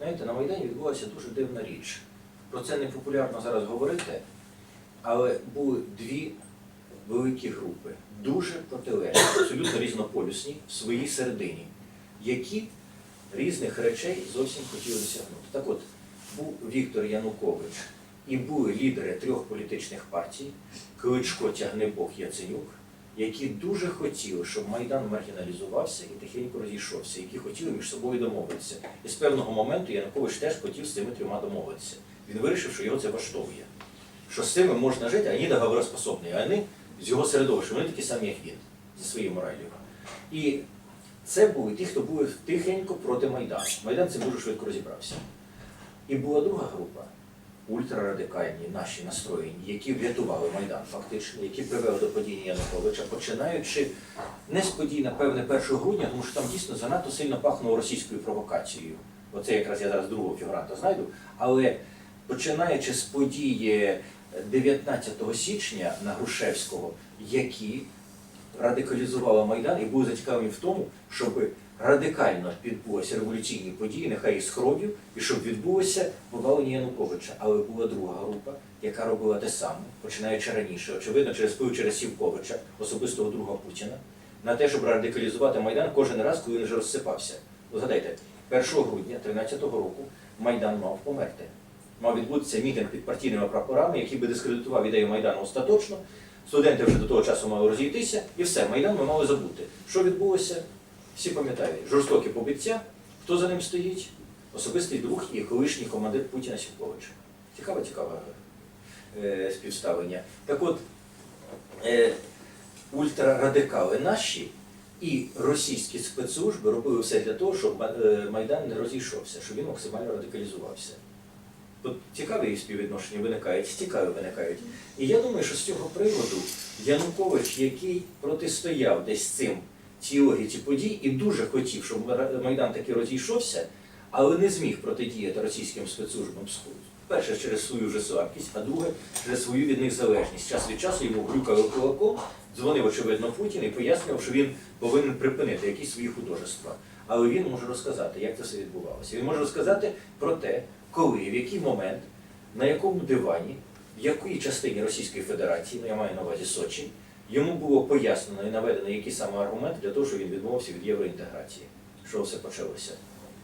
Знаєте, на Майдані відбулася дуже дивна річ. Про це не популярно зараз говорити, але були дві великі групи, дуже протилежні, абсолютно різнополюсні в своїй середині, які різних речей зовсім хотіли досягнути. Так от, був Віктор Янукович і були лідери трьох політичних партій Кличко, Тягнебок, Яценюк, які дуже хотіли, щоб Майдан маргіналізувався і тихенько розійшовся, які хотіли між собою домовитися. І з певного моменту Янукович теж хотів з цими трьома домовитися. Він вирішив, що його це влаштовує. Що з цими можна жити, а вони договороспособні, а вони з його середовища, вони такі самі, як він, зі своєю моралью. І це були ті, хто були тихенько проти Майдану. Майдан цим дуже швидко розібрався. І була друга група, ультрарадикальні, наші настроєні, які врятували Майдан фактично, які привели до падіння Януковича, починаючи не з подій, напевне, 1 грудня, тому що там дійсно занадто сильно пахнуло російською провокацією. Оце якраз я зараз другого фігуранта знайду. Але починаючи з події 19 січня на Грушевського, які радикалізували Майдан і були зацікавлені в тому, щоб радикально відбулися революційні події, нехай і кров'ю, і щоб відбулося повалення Януковича. Але була друга група, яка робила те саме, починаючи раніше, очевидно, через вплив через Сівковича, особистого друга Путіна, на те, щоб радикалізувати Майдан кожен раз, коли він вже розсипався. Ну, Згадайте, 1 грудня 2013 року Майдан мав померти. Мав відбутися мітинг під партійними прапорами, який би дискредитував ідею Майдану остаточно. Студенти вже до того часу мали розійтися, і все, Майдан ми мали забути. Що відбулося? Всі пам'ятають, жорстокі побиття, хто за ним стоїть? Особистий друг і колишній командир Путіна Сівковича. Цікаве, цікаве е, співставлення. Так от, е, ультрарадикали наші і російські спецслужби робили все для того, щоб е, Майдан не розійшовся, щоб він максимально радикалізувався. От цікаві співвідношення виникають, цікаві виникають. І я думаю, що з цього приводу Янукович, який протистояв десь цим цій логіці подій і дуже хотів, щоб Майдан таки розійшовся, але не зміг протидіяти російським спецслужбам Сходу. Перше, через свою вже слабкість, а друге, через свою від них залежність. Час від часу йому грюкали кулаком, дзвонив, очевидно, Путін і пояснював, що він повинен припинити якісь свої художества. Але він може розказати, як це все відбувалося. Він може розказати про те, коли, в який момент, на якому дивані, в якій частині Російської Федерації, ну я маю на увазі Сочі, йому було пояснено і наведено які саме аргументи для того, щоб він відмовився від євроінтеграції. Що все почалося?